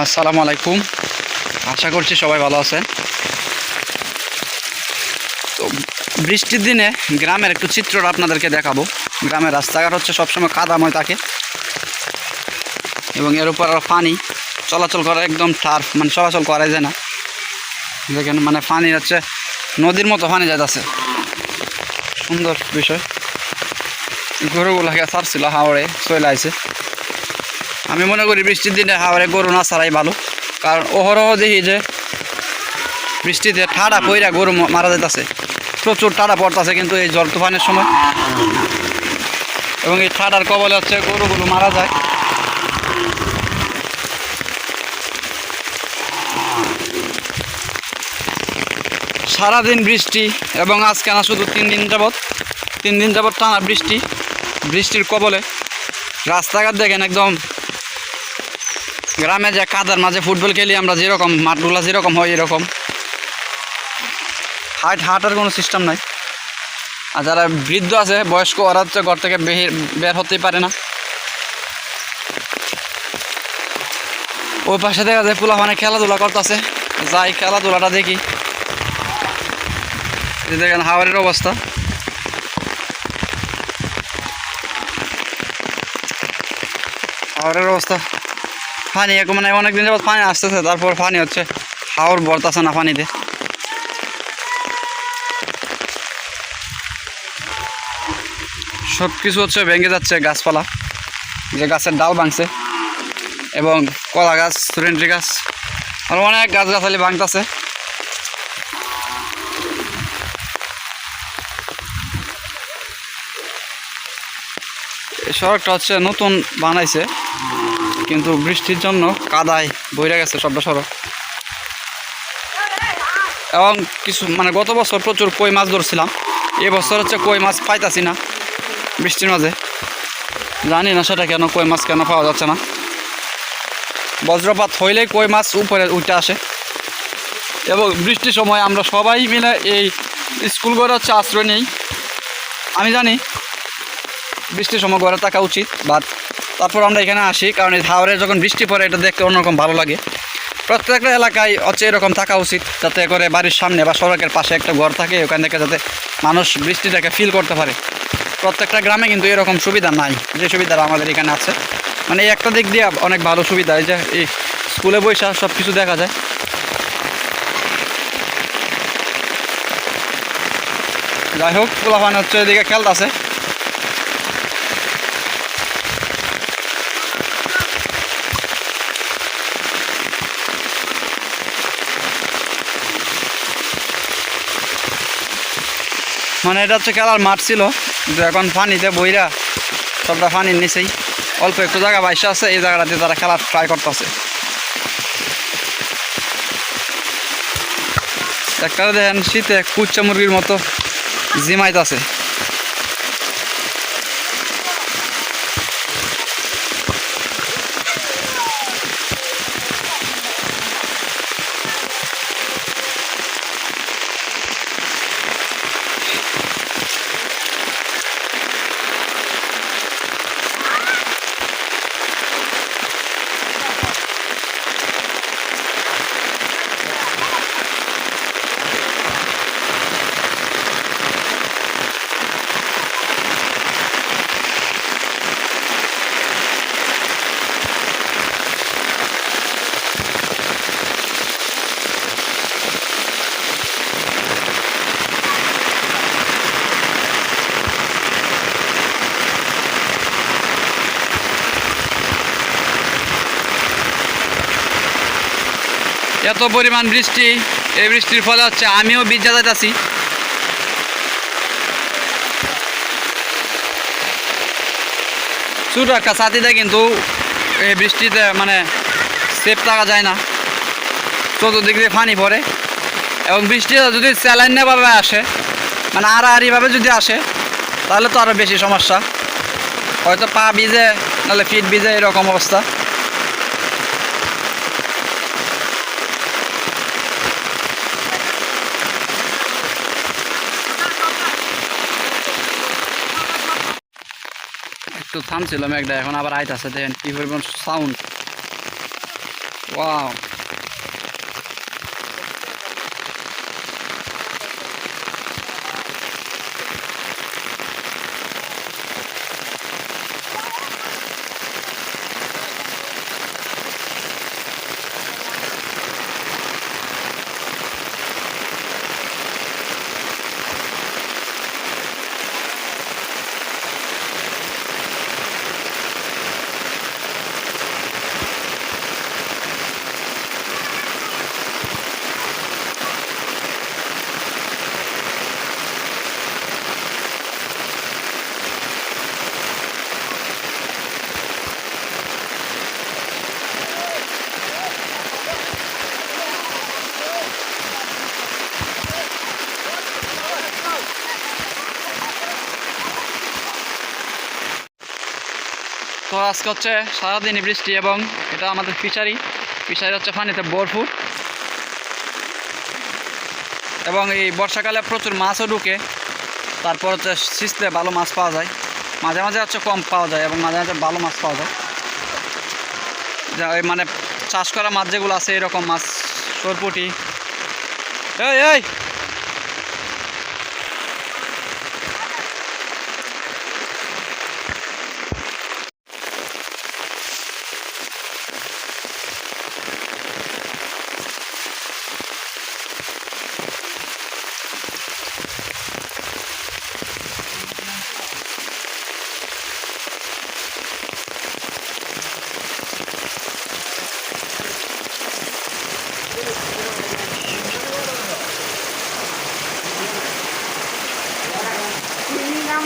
আসসালামু আলাইকুম। আশা করছি সবাই ভালো আছেন। তো বৃষ্টির দিনে গ্রামের একটু চিত্রটা আপনাদেরকে দেখাবো। গ্রামের রাস্তাঘাট হচ্ছে সবসময় কাদাময় থাকে। এবং এর উপর পানি চলাচল করা একদম টার্ফ মানে চলাচল করা যায় না। দেখেন মানে পানি হচ্ছে নদীর মতো পানি যাইতেছে। সুন্দর বিষয়। গরুগুলাকে ছাড়ছিল হাওড়ে চলে আছে আমি মনে করি বৃষ্টির দিনে হাওড়ে গরু না ছাড়াই ভালো। কারণ অহরহ দেখি যে বৃষ্টিতে ঠাডা পইরা গরু মারা যেতেছে প্রচুর ঠাডা পড়তেছে কিন্তু এই জল তুফানের সময়। এবং এই ঠাডার কবলে হচ্ছে গরুগুলো মারা যায়। সারাদিন বৃষ্টি এবং আজকে না শুধু তিন দিন যাবৎ, তিন দিন যাবৎ টানা বৃষ্টি, বৃষ্টির কবলে। রাস্তাঘাট দেখেন একদম গ্রামে যে কাদার মাঝে ফুটবল খেলি আমরা যেরকম মাঠগুলা যেরকম হয় এরকম। হাট হাঁটার কোনো সিস্টেম নাই। আর যারা বৃদ্ধ আছে বয়স্ক ওরা হচ্ছে ঘর থেকে বের বের হতেই পারে না। ওই পাশে দেখা যায় পোলা মানে খেলাধুলা করতেছে। যাই খেলাধুলাটা দেখি। দেখেন হাওয়ারের অবস্থা। হাওয়ারের অবস্থা। পানি এখন মানে অনেক দিন যাবত পানি আসতেছে, তারপর পানি হচ্ছে হাওর বর্তাছে না পানিতে। সব কিছু হচ্ছে ভেঙে যাচ্ছে গাছপালা, যে গাছের ডাল ভাঙছে, এবং কলা গাছ, সুরেন্দ্রি গাছ, আর অনেক গাছ গাছালি ভাঙতেছে সড়কটা হচ্ছে নতুন বানাইছে। কিন্তু বৃষ্টির জন্য কাদায় বইরা গেছে সবটা সড়ক এবং কিছু মানে গত বছর প্রচুর কই মাছ ধরছিলাম। এবছর হচ্ছে কই মাছ পাইতাছি না বৃষ্টির মাঝে। জানি না সেটা কেন, কই মাছ কেন পাওয়া যাচ্ছে না। বজ্রপাত হইলেই কই মাছ উপরে উঠে আসে। এবং বৃষ্টির সময় আমরা সবাই মিলে এই স্কুল ঘরে হচ্ছে আশ্রয় নেই। আমি জানি বৃষ্টির সময় ঘরে থাকা উচিত বাট তারপর আমরা এখানে আসি, কারণ এই হাওড়ে যখন বৃষ্টি পড়ে, এটা দেখতে অন্যরকম ভালো লাগে। প্রত্যেকটা এলাকায় হচ্ছে এরকম থাকা উচিত, যাতে করে বাড়ির সামনে বা সড়কের পাশে একটা ঘর থাকে, ওখান থেকে যাতে মানুষ বৃষ্টিটাকে ফিল করতে পারে। প্রত্যেকটা গ্রামে কিন্তু এরকম সুবিধা নাই, যে সুবিধাটা আমাদের এখানে আছে। মানে এই একটা দিক দিয়ে অনেক ভালো সুবিধা, এই যে এই স্কুলে বৈশা সব কিছু দেখা যায়। যাই হোক, পোলাপান হচ্ছে এদিকে খেলতেছে। মানে এটা হচ্ছে খেলার মাঠ ছিল। কিন্তু এখন পানিতে বইরা সবটা পানির নিচেই। অল্প একটু জায়গা বাইশে আছে, এই জায়গাটাতে তারা খেলা ট্রাই করতেছে। একটা দেখেন শীতে কুচ্চা মুরগির মতো জিমাইতেছে। এত পরিমাণ বৃষ্টি, এই বৃষ্টির ফলে হচ্ছে আমিও ভিজা যাইতাছি। ছোট একটা ছাতিতে কিন্তু এই বৃষ্টিতে মানে সেফ থাকা যায় না। চতুর্দিক দিয়ে পানি পড়ে এবং বৃষ্টি যদি স্যালাইনভাবে আসে মানে আড়াআড়িভাবে যদি আসে, তাহলে তো আরও বেশি সমস্যা। হয়তো পা ভিজে, নাহলে ফিট ভিজে এরকম অবস্থা। একটু থামছিল মেঘটা এখন আবার আইতাছে দেখেন কি পরিমাণ সাউন্ড ওয়াও তো আজকে হচ্ছে সারাদিনই বৃষ্টি এবং এটা আমাদের ফিশারি। ফিশারি হচ্ছে পানিতে ভরপুর। এবং এই বর্ষাকালে প্রচুর মাছও ঢুকে। তারপর হচ্ছে সিস্তে ভালো মাছ পাওয়া যায়। মাঝে মাঝে হচ্ছে কম পাওয়া যায় এবং মাঝে মাঝে ভালো মাছ পাওয়া যায়। ওই মানে চাষ করা মাছ যেগুলো আছে এরকম মাছ, সরপুটি। এই এই!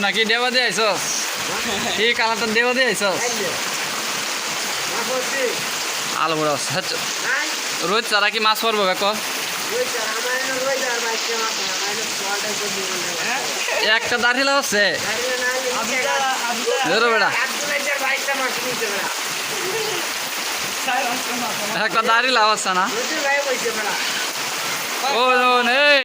নাকি দেওয়া দিয়ে আইসস কি কালারটা দেওয়া দিয়ে আইসস আলু বড় রোজ তারা কি মাছ পড়ব কাক একটা দাঁড়িয়ে আছে। বেড়া একটা দাঁড়িয়ে আছে না? ও